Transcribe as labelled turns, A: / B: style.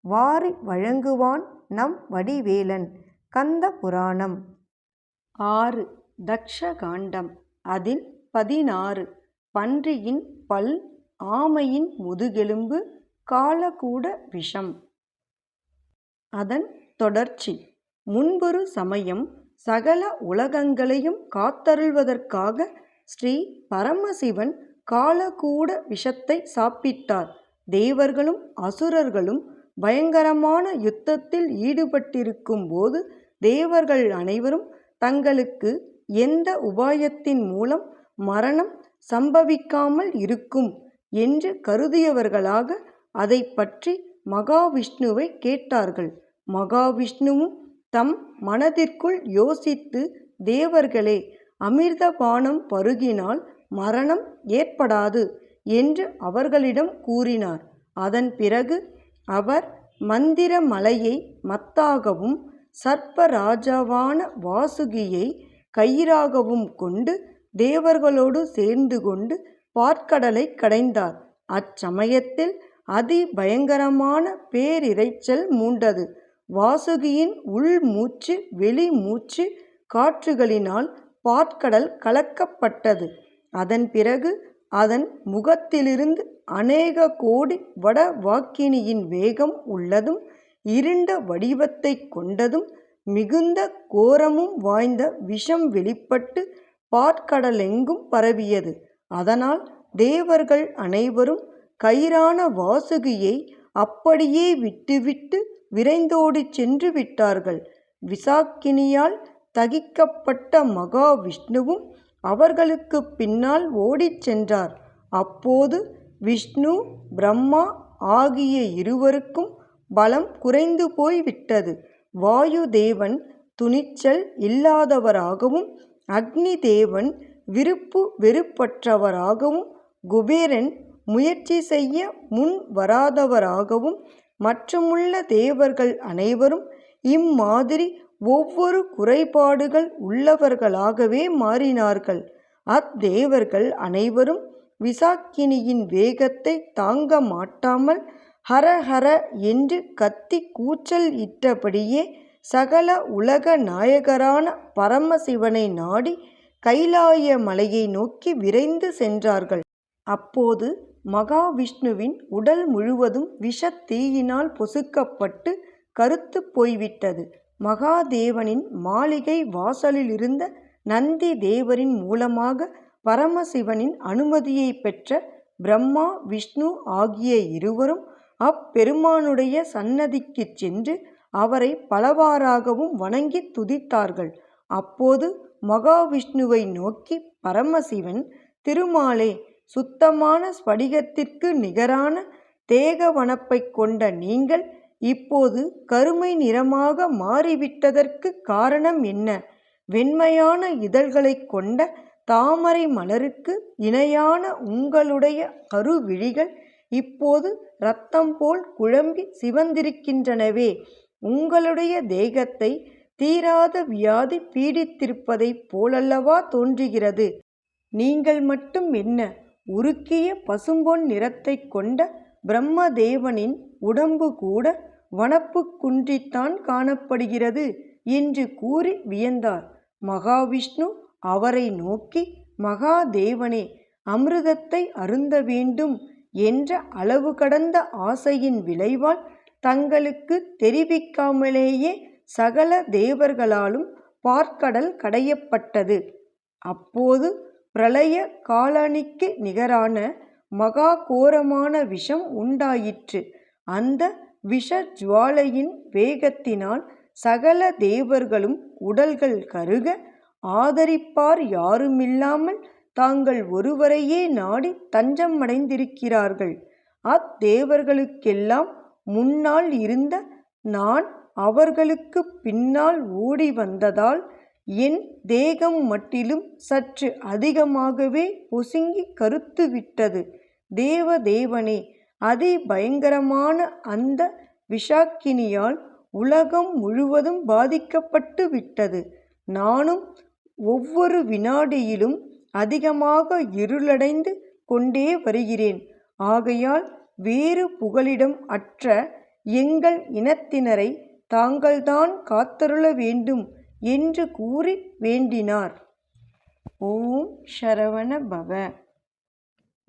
A: வாரி வழங்குவான் நம் வடிவேலன். கந்த புராணம். ஆறு. தக்ஷகாண்டம். அதில் பதினாறு. பன்றியின் பல் ஆமையின் முதுகெலும்பு காலகூட விஷம். அதன் தொடர்ச்சி. முன்பொரு சமயம் சகல உலகங்களையும் காத்தருள்வதற்காக ஸ்ரீ பரமசிவன் காலகூட விஷத்தை சாப்பிட்டார். தேவர்களும் அசுரர்களும் பயங்கரமான யுத்தத்தில் ஈடுபட்டிருக்கும் போது தேவர்கள் அனைவரும் தங்களுக்கு எந்த உபாயத்தின் மூலம் மரணம் சம்பவிக்காமல் இருக்கும் என்று கருதியவர்களாக அதை பற்றி மகாவிஷ்ணுவை கேட்டார்கள். மகாவிஷ்ணுவும் தம் மனதிற்குள் யோசித்து தேவர்களே அமிர்தபானம் பருகினால் மரணம் ஏற்படாது என்று அவர்களிடம் கூறினார். அதன் பிறகு அவர் மந்திர மலையை மத்தாகவும் சர்ப்பராஜாவான வாசுகியை கயிறாகவும் கொண்டு தேவர்களோடு சேர்ந்து கொண்டு பாற்கடலை கடைந்தார். அச்சமயத்தில் அதி பயங்கரமான பேரிரைச்சல் மூண்டது. வாசுகியின் உள் மூச்சு வெளி மூச்சு காற்றுகளினால் பாற்கடல் கலக்கப்பட்டது. அதன் பிறகு அதன் முகத்திலிருந்து அநேக கோடி வட வாக்கினியின் வேகம் உள்ளதும் இருண்ட வடிவத்தை கொண்டதும் மிகுந்த கோரமும் வாய்ந்த விஷம் வெளிப்பட்டு பாற்கடலெங்கும் பரவியது. அதனால் தேவர்கள் அனைவரும் கயிறான வாசுகியை அப்படியே விட்டுவிட்டு விரைந்தோடி சென்று விட்டார்கள். விசாக்கினியால் தகிக்கப்பட்ட மகாவிஷ்ணுவும் அவர்களுக்கு பின்னால் ஓடிச் சென்றார். அப்போது விஷ்ணு பிரம்மா ஆகிய இருவருக்கும் பலம் குறைந்து போய்விட்டது. வாயு தேவன் துணிச்சல் இல்லாதவராகவும் அக்னி தேவன் விருப்பு வெறுப்பற்றவராகவும் குபேரன் முயற்சி செய்ய முன் வராதவராகவும் மற்றுமுள்ள தேவர்கள் அனைவரும் இம்மாதிரி ஒவ்வொரு குறைபாடுகள் உள்ளவர்களாகவே மாறினார்கள். அத்தேவர்கள் அனைவரும் விசாக்கினியின் வேகத்தை தாங்க மாட்டாமல் ஹர ஹர என்று கத்தி கூச்சல் இட்டபடியே சகல உலக நாயகரான பரமசிவனை நாடி கைலாய மலையை நோக்கி விரைந்து சென்றார்கள். அப்போது மகாவிஷ்ணுவின் உடல் முழுவதும் விஷத் தீயினால் பொசுக்கப்பட்டு கருத்து போய்விட்டது. மகாதேவனின் மாளிகை வாசலிலிருந்த நந்தி தேவரின் மூலமாக பரமசிவனின் அனுமதியை பெற்ற பிரம்மா விஷ்ணு ஆகிய இருவரும் அப்பெருமானுடைய சன்னதிக்குச் சென்று அவரை பலவாறாகவும் வணங்கி துதித்தார்கள். அப்போது மகாவிஷ்ணுவை நோக்கி பரமசிவன் திருமாலே சுத்தமான ஸ்படிகத்திற்கு நிகரான தேகவனப்பைக் கொண்ட நீங்கள் இப்போது கருமை நிறமாக மாறிவிட்டதற்குக் காரணம் என்ன? வெண்மையான இதழ்களைக் கொண்ட தாமரை மலருக்கு இணையான உங்களுடைய கருவிழிகள் இப்போது இரத்தம் போல் குழம்பி சிவந்திருக்கின்றனவே. உங்களுடைய தேகத்தை தீராத வியாதி பீடித்திருப்பதைப் போலல்லவா தோன்றுகிறது? நீங்கள் மட்டும் என்ன? உருக்கிய பசும்பொன் நிறத்தைக் கொண்ட பிரம்மதேவனின் உடம்பு கூட வனப்பு குன்றித்தான் காணப்படுகிறது என்று கூறி வியந்தார். மகாவிஷ்ணு அவரை நோக்கி மகாதேவனே அமிர்தத்தை அருந்த வேண்டும் என்ற அளவு கடந்த ஆசையின் விளைவால் தங்களுக்கு தெரிவிக்காமலேயே சகல தேவர்களாலும் பாற்கடல் கடையப்பட்டது. அப்போது பிரளய காலனிக்கு நிகரான மகா கோரமான விஷம் உண்டாயிற்று. அந்த விஷ ஜுவாலையின் வேகத்தினால் சகல தேவர்களும் உடல்கள் கருக ஆதரிப்பார் யாருமில்லாமல் தாங்கள் ஒருவரையே நாடி தஞ்சமடைந்திருக்கிறார்கள். அத்தேவர்களுக்கெல்லாம் முன்னால் இருந்த நான் அவர்களுக்குப் பின்னால் ஓடி வந்ததால் என் தேகம் மட்டிலும் சற்று அதிகமாகவே பொசுங்கி கருத்து விட்டது தேவதேவனே அதி பயங்கரமான அந்த விஷாக்கினியால் உலகம் முழுவதும் பாதிக்கப்பட்டு விட்டது. நானும் ஒவ்வொரு வினாடியிலும் அதிகமாக இருளடைந்து கொண்டே வருகிறேன். ஆகையால் வேறு புகலிடம் அற்ற எங்கள் இனத்தினரை தாங்கள்தான் காத்தருள வேண்டும் என்று கூறி வேண்டினார். ஓம் சரவண பவ.